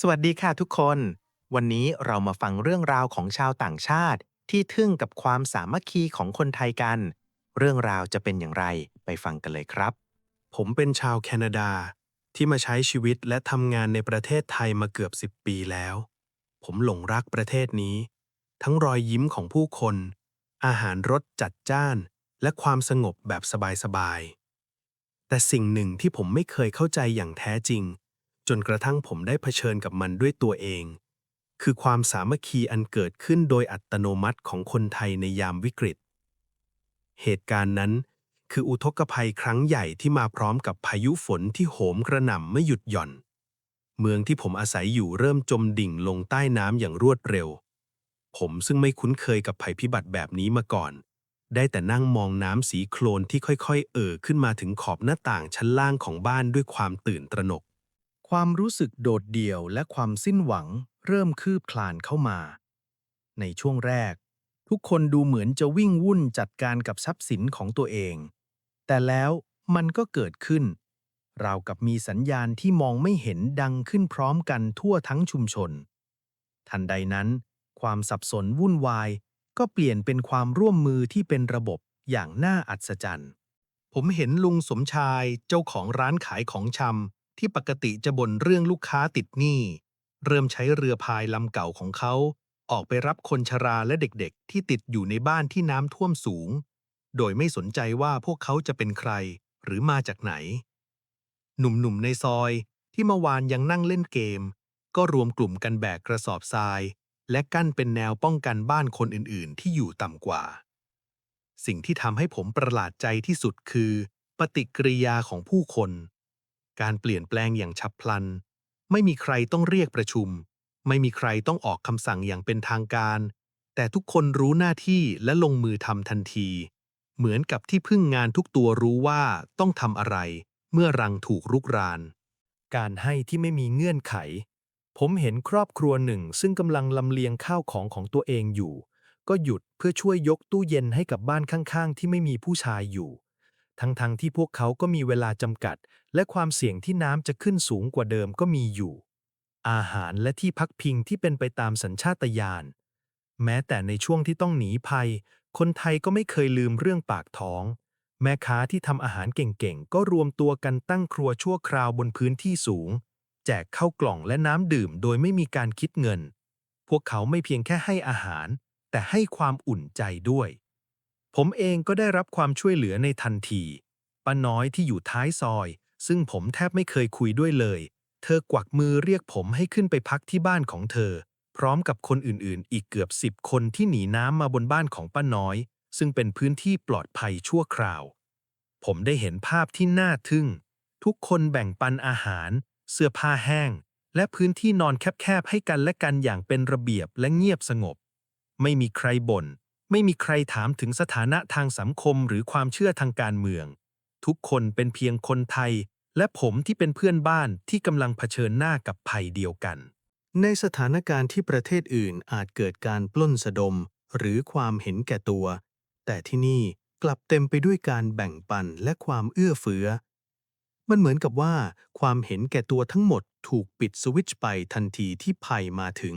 สวัสดีค่ะทุกคน วันนี้เรามาฟังเรื่องราวของชาวต่างชาติ ที่ทึ่งกับความสามัคคีของคนไทยกัน เรื่องราวจะเป็นอย่างไรไปฟังกันเลยครับ ผมเป็นชาวแคนาดาที่มาใช้ชีวิตและทำงานในประเทศไทยมาเกือบ 10 ปีแล้ว ผมหลงรักประเทศนี้ ทั้งรอยยิ้มของผู้คน อาหารรสจัดจ้าน และความสงบแบบสบายๆแต่สิ่งหนึ่งที่ผมไม่เคยเข้าใจอย่างแท้จริง จนกระทั่งผมได้เผชิญกับมันด้วยตัวเอง คือความสามัคคีอันเกิดขึ้นโดยอัตโนมัติของคนไทยในยามวิกฤต เหตุการณ์นั้น คืออุทกภัยครั้งใหญ่ที่มาพร้อมกับพายุฝนที่โหมกระหน่ำไม่หยุดหย่อน เมืองที่ผมอาศัยอยู่เริ่มจมดิ่งลงใต้น้ำอย่างรวดเร็ว ผมซึ่งไม่คุ้นเคยกับภัยพิบัติแบบนี้มาก่อน ได้แต่นั่งมองน้ำสีโคลนที่ค่อยๆ เอ่อขึ้นมาถึงขอบหน้าต่างชั้นล่างของบ้านด้วยความตื่นตระหนก ความรู้สึกโดดเดี่ยวและความสิ้นหวังเริ่มคืบคลานเข้ามา ในช่วงแรก ทุกคนดูเหมือนจะวิ่งวุ่นจัดการกับทรัพย์สินของตัวเอง แต่แล้วมันก็เกิดขึ้น ราวกับมีสัญญาณที่มองไม่เห็นดังขึ้นพร้อมกันทั่วทั้งชุมชน ทันใดนั้น ความสับสนวุ่นวาย ก็เปลี่ยนเป็นความร่วมมือที่เป็นระบบอย่างน่าอัศจรรย์ ผมเห็นลุงสมชายเจ้าของร้านขายของชำ ที่ปกติจะบ่นเรื่องลูกค้าติดหนี้ เริ่มใช้เรือพายลำเก่าของเขา ออกไปรับคนชราและเด็กๆ ที่ติดอยู่ในบ้านที่น้ำท่วมสูง โดยไม่สนใจว่าพวกเขาจะเป็นใครหรือมาจากไหน หนุ่มๆในซอยที่เมื่อวานยังนั่งเล่นเกม ก็รวมกลุ่มกันแบกกระสอบทราย และกั้นเป็นแนวป้องกันบ้านคนอื่นๆ ที่อยู่ต่ำกว่า สิ่งที่ทำให้ผมประหลาดใจที่สุดคือ ปฏิกิริยาของผู้คน การเปลี่ยนแปลงอย่างฉับพลัน ไม่มีใครต้องเรียกประชุม ไม่มีใครต้องออกคำสั่งอย่างเป็นทางการ แต่ทุกคนรู้หน้าที่และลงมือทำทันที เหมือนกับที่พึ่งงานทุกตัวรู้ว่าต้องทำอะไร เมื่อรังถูกรุกราน การให้ที่ไม่มีเงื่อนไข ผมเห็นครอบครัวหนึ่งซึ่งกำลังลำเลียงข้าวของของตัวเองอยู่ ก็หยุดเพื่อช่วยยกตู้เย็นให้กับบ้านข้างๆ ที่ไม่มีผู้ชายอยู่ ทั้งๆทที่พวกเขาก็มีเวลาจำกัด และความเสี่ยงที่น้ำจะขึ้นสูงกว่าเดิมก็มีอยู่ อาหารและที่พักพิงที่เป็นไปตามสัญชาตญาณ แม้แต่ในช่วงที่ต้องหนีภัย คนไทยก็ไม่เคยลืมเรื่องปากท้อง แม่ค้าที่ทำอาหารเก่งๆ ก็รวมตัวกันตั้งครัวชั่วคราวบนพื้นที่สูง แจกข้าวกล่องและน้ำดื่มโดยไม่มีการคิดเงิน พวกเขาไม่เพียงแค่ให้อาหาร แต่ให้ความอุ่นใจด้วย ผมเองก็ได้รับความช่วยเหลือในทันทีป้าน้อยที่อยู่ท้ายซอย ซึ่งผมแทบไม่เคยคุยด้วยเลย เธอกวักมือเรียกผมให้ขึ้นไปพักที่บ้านของเธอ พร้อมกับคนอื่นๆ อีกเกือบสิบคนที่หนีน้ำมาบนบ้านของป้าน้อย ซึ่งเป็นพื้นที่ปลอดภัยชั่วคราว ผมได้เห็นภาพที่น่าทึ่ง ทุกคนแบ่งปันอาหาร เสื้อผ้าแห้ง และพื้นที่นอนแคบๆให้กันและกันอย่างเป็นระเบียบและเงียบสงบ ไม่มีใครบ่น ไม่มีใครถามถึงสถานะทางสังคมหรือความเชื่อทางการเมือง ทุกคนเป็นเพียงคนไทย และผมที่เป็นเพื่อนบ้านที่กำลังเผชิญหน้ากับภัยเดียวกัน ในสถานการณ์ที่ประเทศอื่นอาจเกิดการปล้นสะดม หรือความเห็นแก่ตัว แต่ที่นี่กลับเต็มไปด้วยการแบ่งปันและความเอื้อเฟื้อ มันเหมือนกับว่า ความเห็นแก่ตัวทั้งหมดถูกปิดสวิตช์ไปทันทีที่ภัยมาถึง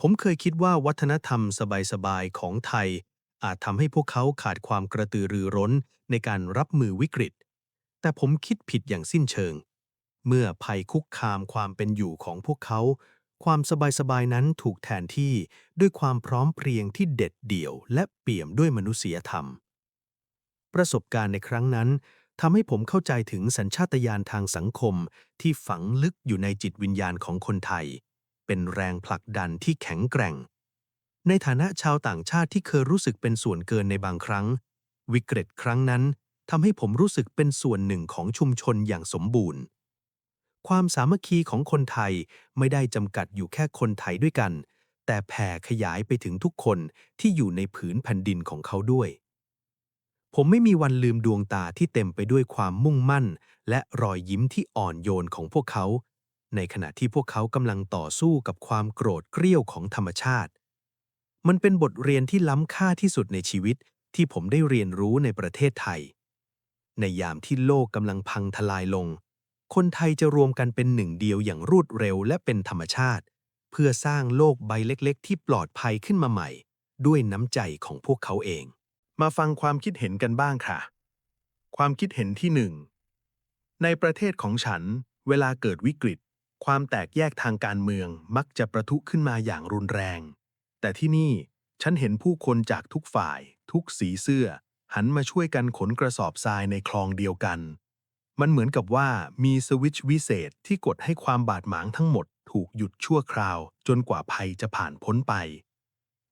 ผมเคยคิดว่าวัฒนธรรมสบายๆของไทย อาจทำให้พวกเขาขาดความกระตือรือร้นในการรับมือวิกฤต แต่ผมคิดผิดอย่างสิ้นเชิง เมื่อภัยคุกคามความเป็นอยู่ของพวกเขา ความสบายๆนั้นถูกแทนที่ด้วยความพร้อมเพรียงที่เด็ดเดี่ยว และเปี่ยมด้วยมนุษยธรรม ประสบการณ์ในครั้งนั้นทำให้ผมเข้าใจถึงสัญชาตญาณทางสังคมที่ฝังลึกอยู่ในจิตวิญญาณของคนไทย เป็นแรงผลักดันที่แข็งแกร่ง ในฐานะชาวต่างชาติที่เคยรู้สึกเป็นส่วนเกินในบางครั้ง วิกฤตครั้งนั้นทำให้ผมรู้สึกเป็นส่วนหนึ่งของชุมชนอย่างสมบูรณ์ ความสามัคคีของคนไทยไม่ได้จำกัดอยู่แค่คนไทยด้วยกัน แต่แผ่ขยายไปถึงทุกคนที่อยู่ในผืนแผ่นดินของเขาด้วย ผมไม่มีวันลืมดวงตาที่เต็มไปด้วยความมุ่งมั่น และรอยยิ้มที่อ่อนโยนของพวกเขา ในขณะที่พวกเขากำลังต่อสู้กับความโกรธเกรี้ยวของธรรมชาติ มันเป็นบทเรียนที่ล้ำค่าที่สุดในชีวิตที่ผมได้เรียนรู้ในประเทศไทย ในยามที่โลกกำลังพังทลายลง คนไทยจะรวมกันเป็นหนึ่งเดียวอย่างรวดเร็วและเป็นธรรมชาติ เพื่อสร้างโลกใบเล็กๆ ที่ปลอดภัยขึ้นมาใหม่ ด้วยน้ำใจของพวกเขาเอง มาฟังความคิดเห็นกันบ้างค่ะ ความคิดเห็นที่หนึ่งในประเทศของฉัน เวลาเกิดวิกฤต ความแตกแยกทางการเมืองมักจะประทุขึ้นมาอย่างรุนแรง แต่ที่นี่ฉันเห็นผู้คนจากทุกฝ่าย ทุกสีเสื้อ หันมาช่วยกันขนกระสอบทรายในคลองเดียวกัน มันเหมือนกับว่ามีสวิตช์วิเศษที่กดให้ความบาดหมางทั้งหมดถูกหยุดชั่วคราว จนกว่าภัยจะผ่านพ้นไป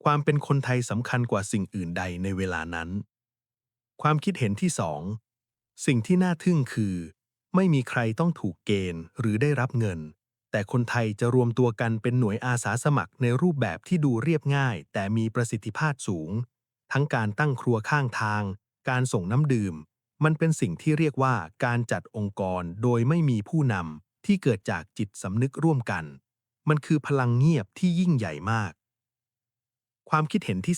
ความเป็นคนไทยสำคัญกว่าสิ่งอื่นใดในเวลานั้น ความคิดเห็นที่สองสิ่งที่น่าทึ่งคือ ไม่มีใครต้องถูกเกณฑ์หรือได้รับเงิน แต่คนไทยจะรวมตัวกันเป็นหน่วยอาสาสมัครในรูปแบบที่ดูเรียบง่าย แต่มีประสิทธิภาพสูง ทั้งการตั้งครัวข้างทาง การส่งน้ำดื่ม มันเป็นสิ่งที่เรียกว่าการจัดองค์กรโดยไม่มีผู้นำที่เกิดจากจิตสำนึกร่วมกัน มันคือพลังเงียบที่ยิ่งใหญ่มาก ความคิดเห็นที่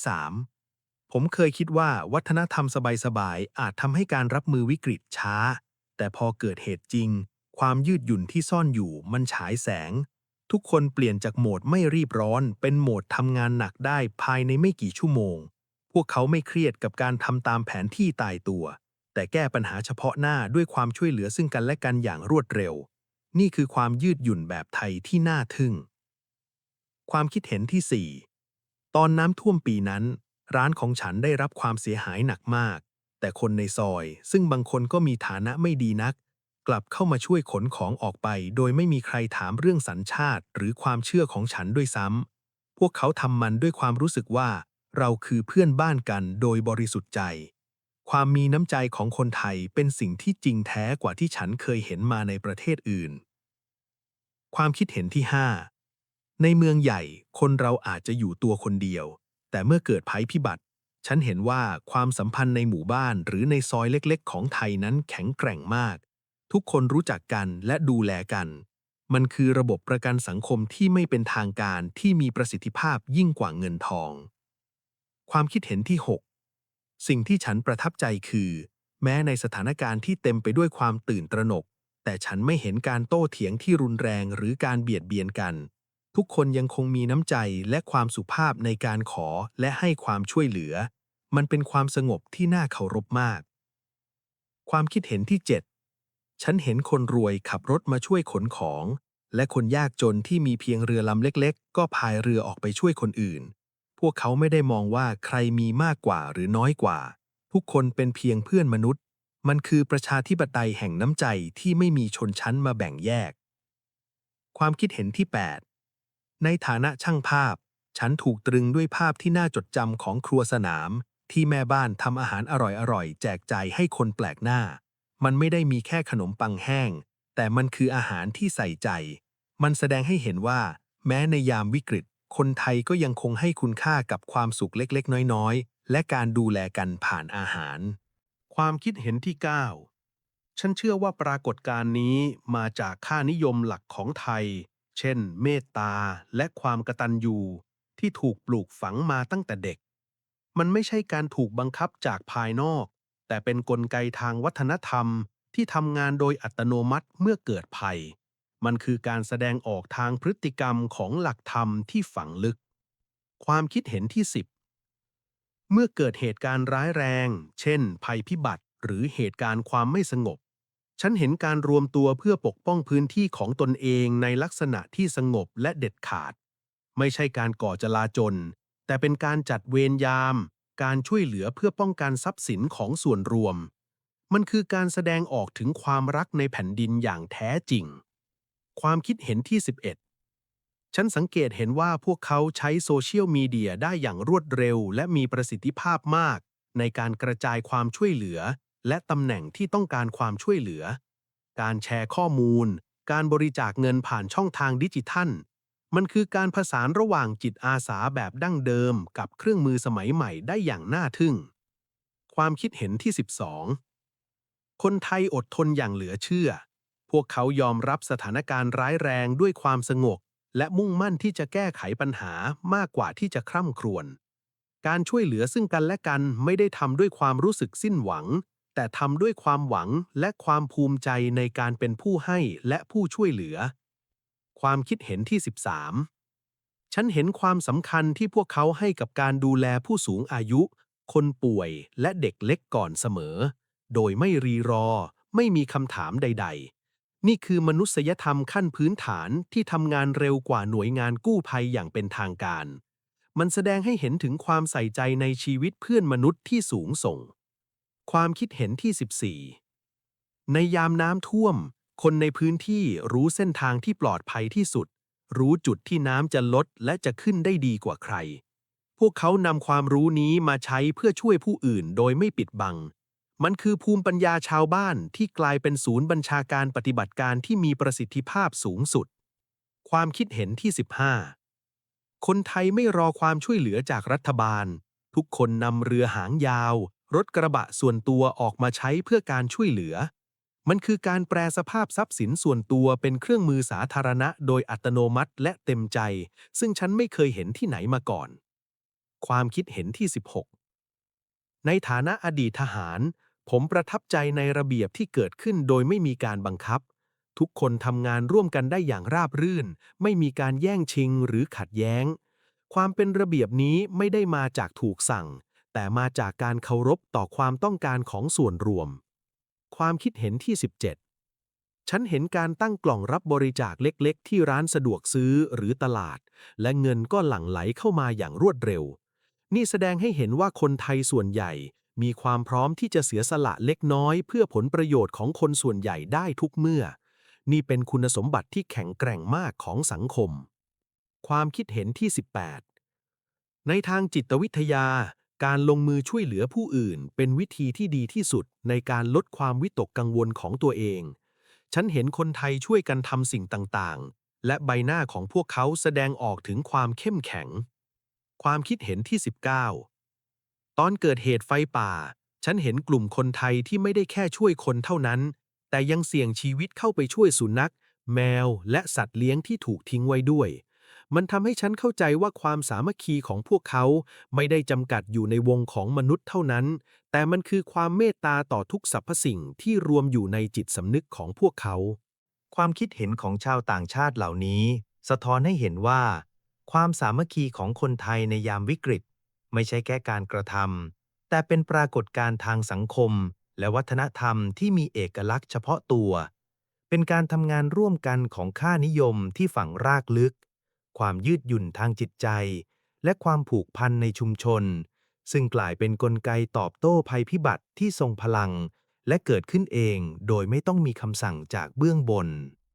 3 ผมเคยคิดว่าวัฒนธรรมสบายๆอาจทำให้การรับมือวิกฤตช้า แต่พอเกิดเหตุจริง ความยืดหยุ่นที่ซ่อนอยู่มันฉายแสง ทุกคนเปลี่ยนจากโหมดไม่รีบร้อน เป็นโหมดทำงานหนักได้ภายในไม่กี่ชั่วโมง พวกเขาไม่เครียดกับการทำตามแผนที่ตายตัว แต่แก้ปัญหาเฉพาะหน้าด้วยความช่วยเหลือซึ่งกันและกันอย่างรวดเร็ว นี่คือความยืดหยุ่นแบบไทยที่น่าทึ่ง ความคิดเห็นที่ 4 ตอนน้ำท่วมปีนั้น ร้านของฉันได้รับความเสียหายหนักมาก แต่คนในซอย ซึ่งบางคนก็มีฐานะไม่ดีนัก กลับเข้ามาช่วยขนของออกไป โดยไม่มีใครถามเรื่องสัญชาติ หรือความเชื่อของฉันด้วยซ้ำพวกเขาทำมันด้วยความรู้สึกว่า เราคือเพื่อนบ้านกันโดยบริสุทธิ์ใจ ความมีน้ำใจของคนไทยเป็นสิ่งที่จริงแท้กว่าที่ฉันเคยเห็นมาในประเทศอื่น ความคิดเห็นที่ 5 ในเมืองใหญ่ คนเราอาจจะอยู่ตัวคนเดียว แต่เมื่อเกิดภัยพิบัติ ฉันเห็นว่าความสัมพันธ์ในหมู่บ้านหรือในซอยเล็กๆ ของไทยนั้นแข็งแกร่งมาก ทุกคนรู้จักกันและดูแลกัน มันคือระบบประกันสังคมที่ไม่เป็นทางการที่มีประสิทธิภาพยิ่งกว่าเงินทอง ความคิดเห็นที่ 6 สิ่งที่ฉันประทับใจคือ แม้ในสถานการณ์ที่เต็มไปด้วยความตื่นตระหนก แต่ฉันไม่เห็นการโต้เถียงที่รุนแรงหรือการเบียดเบียนกันทุกคนยังคงมีน้ำใจและความสุภาพในการขอและให้ความช่วยเหลือ มันเป็นความสงบที่น่าเคารพมาก ความคิดเห็นที่ 7 ฉันเห็นคนรวยขับรถมาช่วยขนของ และคนยากจนที่มีเพียงเรือลำเล็ก ๆ ก็พายเรือออกไปช่วยคนอื่น พวกเขาไม่ได้มองว่าใครมีมากกว่าหรือน้อยกว่า ทุกคนเป็นเพียงเพื่อนมนุษย์ มันคือประชาธิปไตยแห่งน้ำใจที่ไม่มีชนชั้นมาแบ่งแยก ความคิดเห็นที่ 8 ในฐานะช่างภาพ ฉันถูกตรึงด้วยภาพที่น่าจดจำของครัวสนาม ที่แม่บ้านทำอาหารอร่อยๆ แจกจ่ายให้คนแปลกหน้า มันไม่ได้มีแค่ขนมปังแห้ง แต่มันคืออาหารที่ใส่ใจ มันแสดงให้เห็นว่า แม้ในยามวิกฤต คนไทยก็ยังคงให้คุณค่ากับความสุขเล็กๆ น้อยๆ และการดูแลกันผ่านอาหาร ความคิดเห็นที่ 9 ฉันเชื่อว่าปรากฏการณ์นี้มาจากค่านิยมหลักของไทย เช่น เมตตาและความกตัญญูที่ถูกปลูกฝังมาตั้งแต่เด็ก มันไม่ใช่การถูกบังคับจากภายนอก แต่เป็นนกลไกทางวัฒนธรรมที่ทำงานโดยอัตโนมัติเมื่อเกิดภัย มันคือการแสดงออกทางพฤติกรรมของหลักธรรมที่ฝังลึก ความคิดเห็นที่ 10 เมื่อเกิดเหตุการณ์ร้ายแรง เช่น ภัยพิบัติ หรือเหตุการณ์ความไม่สงบ ฉันเห็นการรวมตัวเพื่อปกป้องพื้นที่ของตนเองในลักษณะที่สงบและเด็ดขาด ไม่ใช่การก่อจลาจล แต่เป็นการจัดเวรยาม การช่วยเหลือเพื่อป้องกันทรัพย์สินของส่วนรวม มันคือการแสดงออกถึงความรักในแผ่นดินอย่างแท้จริง ความคิดเห็นที่ 11 ฉันสังเกตเห็นว่าพวกเขาใช้โซเชียลมีเดียได้อย่างรวดเร็ว และมีประสิทธิภาพมาก ในการกระจายความช่วยเหลือ และตำแหน่งที่ต้องการความช่วยเหลือ การแชร์ข้อมูล การบริจาคเงินผ่านช่องทางดิจิทัล มันคือการผสานระหว่างจิตอาสาแบบดั้งเดิมกับเครื่องมือสมัยใหม่ได้อย่างน่าทึ่ง ความคิดเห็นที่ 12 คนไทยอดทนอย่างเหลือเชื่อ พวกเขายอมรับสถานการณ์ร้ายแรงด้วยความสงบและมุ่งมั่นที่จะแก้ไขปัญหามากกว่าที่จะคร่ำครวญ การช่วยเหลือซึ่งกันและกันไม่ได้ทำด้วยความรู้สึกสิ้นหวัง แต่ทำด้วยความหวังและความภูมิใจในการเป็นผู้ให้และผู้ช่วยเหลือ ความคิดเห็นที่ 13 ฉันเห็นความสำคัญที่พวกเขาให้กับการดูแลผู้สูงอายุ คนป่วยและเด็กเล็กก่อนเสมอ โดยไม่รีรอ ไม่มีคำถามใด ๆ นี่คือมนุษยธรรมขั้นพื้นฐานที่ทำงานเร็วกว่าหน่วยงานกู้ภัยอย่างเป็นทางการ มันแสดงให้เห็นถึงความใส่ใจในชีวิตเพื่อนมนุษย์ที่สูงส่ง ความคิดเห็นที่ 14 ในยามน้ำท่วม คนในพื้นที่รู้เส้นทางที่ปลอดภัยที่สุด รู้จุดที่น้ำจะลดและจะขึ้นได้ดีกว่าใคร พวกเขานำความรู้นี้มาใช้เพื่อช่วยผู้อื่นโดยไม่ปิดบัง มันคือภูมิปัญญาชาวบ้านที่กลายเป็นศูนย์บัญชาการปฏิบัติการที่มีประสิทธิภาพสูงสุด ความคิดเห็นที่ 15 คนไทยไม่รอความช่วยเหลือจากรัฐบาล ทุกคนนำเรือหางยาว รถกระบะส่วนตัวออกมาใช้เพื่อการช่วยเหลือ มันคือการแปลสภาพทรัพย์สินส่วนตัวเป็นเครื่องมือสาธารณะโดยอัตโนมัติและเต็มใจ ซึ่งฉันไม่เคยเห็นที่ไหนมาก่อน ความคิดเห็นที่ 16 ในฐานะอดีตทหาร ผมประทับใจในระเบียบที่เกิดขึ้นโดยไม่มีการบังคับ ทุกคนทำงานร่วมกันได้อย่างราบรื่น ไม่มีการแย่งชิงหรือขัดแย้ง ความเป็นระเบียบนี้ไม่ได้มาจากถูกสั่ง แต่มาจากการเคารพต่อความต้องการของส่วนรวม ความคิดเห็นที่ 17 ฉันเห็นการตั้งกล่องรับบริจาคเล็กๆ ที่ร้านสะดวกซื้อหรือตลาด และเงินก็หลั่งไหลเข้ามาอย่างรวดเร็ว นี่แสดงให้เห็นว่าคนไทยส่วนใหญ่ มีความพร้อมที่จะเสียสละเล็กน้อย เพื่อผลประโยชน์ของคนส่วนใหญ่ได้ทุกเมื่อ นี่เป็นคุณสมบัติที่แข็งแกร่งมากของสังคม ความคิดเห็นที่ 18 ในทางจิตวิทยา การลงมือช่วยเหลือผู้อื่น เป็นวิธีที่ดีที่สุดในการลดความวิตกกังวลของตัวเอง ฉันเห็นคนไทยช่วยกันทำสิ่งต่างๆ และใบหน้าของพวกเขาแสดงออกถึงความเข้มแข็ง ความคิดเห็นที่ 19 ตอนเกิดเหตุไฟป่า ฉันเห็นกลุ่มคนไทยที่ไม่ได้แค่ช่วยคนเท่านั้น แต่ยังเสี่ยงชีวิตเข้าไปช่วยสุนัข แมว และสัตว์เลี้ยงที่ถูกทิ้งไว้ด้วย มันทำให้ฉันเข้าใจว่าความสามัคคีของพวกเขาไม่ได้จำกัดอยู่ในวงของมนุษย์เท่านั้น แต่มันคือความเมตตาต่อทุกสรรพสิ่งที่รวมอยู่ในจิตสำนึกของพวกเขา ความคิดเห็นของชาวต่างชาติเหล่านี้ สะท้อนให้เห็นว่า ความสามัคคีของคนไทยในยามวิกฤต ไม่ใช่แค่การกระทำแต่เป็นปรากฏการณ์ทางสังคม และวัฒนธรรมที่มีเอกลักษณ์เฉพาะตัว เป็นการทำงานร่วมกันของค่านิยมที่ฝังรากลึก ความยืดหยุ่นทางจิตใจ และความผูกพันในชุมชน ซึ่งกลายเป็นนกลไกตอบโต้ภัยพิบัติที่ทรงพลัง และเกิดขึ้นเองโดยไม่ต้องมีคำสั่งจากเบื้องบน